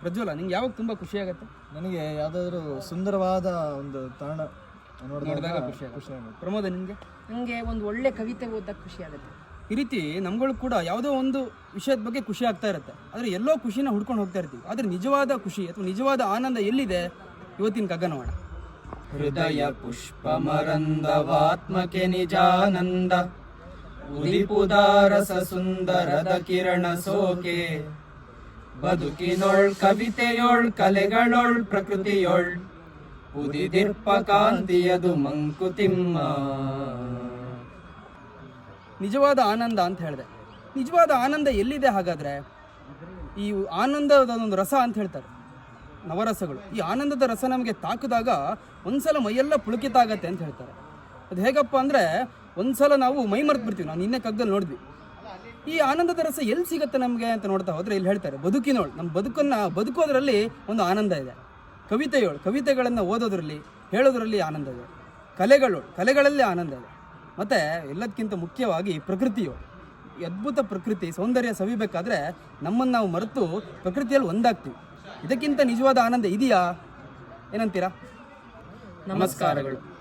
ಪ್ರಜ್ವಲ ನಿಂಗೆ ಯಾವಾಗ ತುಂಬ ಖುಷಿ ಆಗುತ್ತೆ? ನನಗೆ ಯಾವುದಾದ್ರೂ ಸುಂದರವಾದ ಒಂದು ತಾಣ ನೋಡಿದಾಗ ನೋಡಿದಾಗ ಖುಷಿ ಖುಷಿ ಆಗುತ್ತೆ. ಪ್ರಮೋದ ನಿಮಗೆ ನನಗೆ ಒಂದು ಒಳ್ಳೆ ಕವಿತೆ ಓದಕ್ಕೆ ಖುಷಿ ಆಗುತ್ತೆ. ಈ ರೀತಿ ನಮ್ಗಳು ಕೂಡ ಯಾವುದೋ ಒಂದು ವಿಷಯದ ಬಗ್ಗೆ ಖುಷಿ ಆಗ್ತಾ ಇರುತ್ತೆ. ಆದರೆ ಎಲ್ಲೋ ಖುಷಿನ ಹುಡ್ಕೊಂಡು ಹೋಗ್ತಾ ಇರ್ತೀವಿ. ಆದರೆ ನಿಜವಾದ ಖುಷಿ ಅಥವಾ ನಿಜವಾದ ಆನಂದ ಎಲ್ಲಿದೆ? ಇವತ್ತಿನ ಕಗ್ಗ ಹೃದಯ ಪುಷ್ಪ ಮರಂದವಾತ್ಮಕೆ ನಿಜಾನಂದ ಉದಿಪುದಾರಸ ಸುಂದರದ ಕಿರಣ ಸೋಕೆ. ಬದುಕಿನೊಳ್, ಕವಿತೆಯೊಳ್, ಕಲೆಗಳೊಳ್, ಪ್ರಕೃತಿಯೊಳ್. ಉದಿದಿರ್ಪ ಕಾಂತಿಯದು ಮಂಕುತಿಮ್ಮ. ನಿಜವಾದ ಆನಂದ ಅಂತ ಹೇಳಿದೆ. ನಿಜವಾದ ಆನಂದ ಎಲ್ಲಿದೆ ಹಾಗಾದ್ರೆ? ಈ ಆನಂದದ ಒಂದು ರಸ ಅಂತ ಹೇಳ್ತಾರೆ. ನವರಸಗಳು. ಈ ಆನಂದದ ರಸ ನಮಗೆ ತಾಕಿದಾಗ ಒಂದ್ಸಲ ಮೈಯೆಲ್ಲ ಪುಳಕಿತ ಆಗತ್ತೆ ಅಂತ ಹೇಳ್ತಾರೆ. ಅದು ಹೇಗಪ್ಪ ಅಂದರೆ ಒಂದ್ಸಲ ನಾವು ಮೈ ಮರೆತು ಬಿಡ್ತೀವಿ ನಾವು ನಿನ್ನೆ ಕಗ್ಗಲ್ಲಿ ನೋಡಿದ್ವಿ. ಈ ಆನಂದದ ರಸ ಎಲ್ಲಿ ಸಿಗುತ್ತೆ ನಮಗೆ ಅಂತ ನೋಡ್ತಾ ಹೋದ್ರೆ ಇಲ್ಲಿ ಹೇಳ್ತಾರೆ, ಬದುಕಿನೋಳು. ನಮ್ಮ ಬದುಕನ್ನು, ಬದುಕೋದ್ರಲ್ಲಿ ಒಂದು ಆನಂದ ಇದೆ. ಕವಿತೆಯೋಳು, ಕವಿತೆಗಳನ್ನು ಓದೋದ್ರಲ್ಲಿ, ಹೇಳೋದ್ರಲ್ಲಿ ಆನಂದ ಇದೆ. ಕಲೆಗಳು ಕಲೆಗಳಲ್ಲಿ ಆನಂದ ಇದೆ. ಮತ್ತು ಎಲ್ಲದಕ್ಕಿಂತ ಮುಖ್ಯವಾಗಿ ಪ್ರಕೃತಿಯು ಅದ್ಭುತ ಪ್ರಕೃತಿ, ಸೌಂದರ್ಯ ಸವಿಬೇಕಾದ್ರೆ ನಮ್ಮನ್ನು ನಾವು ಮರೆತು ಪ್ರಕೃತಿಯಲ್ಲಿ ಒಂದಾಗ್ತೀವಿ. ಇದಕ್ಕಿಂತ ನಿಜವಾದ ಆನಂದ ಇದೆಯಾ? ಏನಂತೀರಾ? ನಮಸ್ಕಾರಗಳು.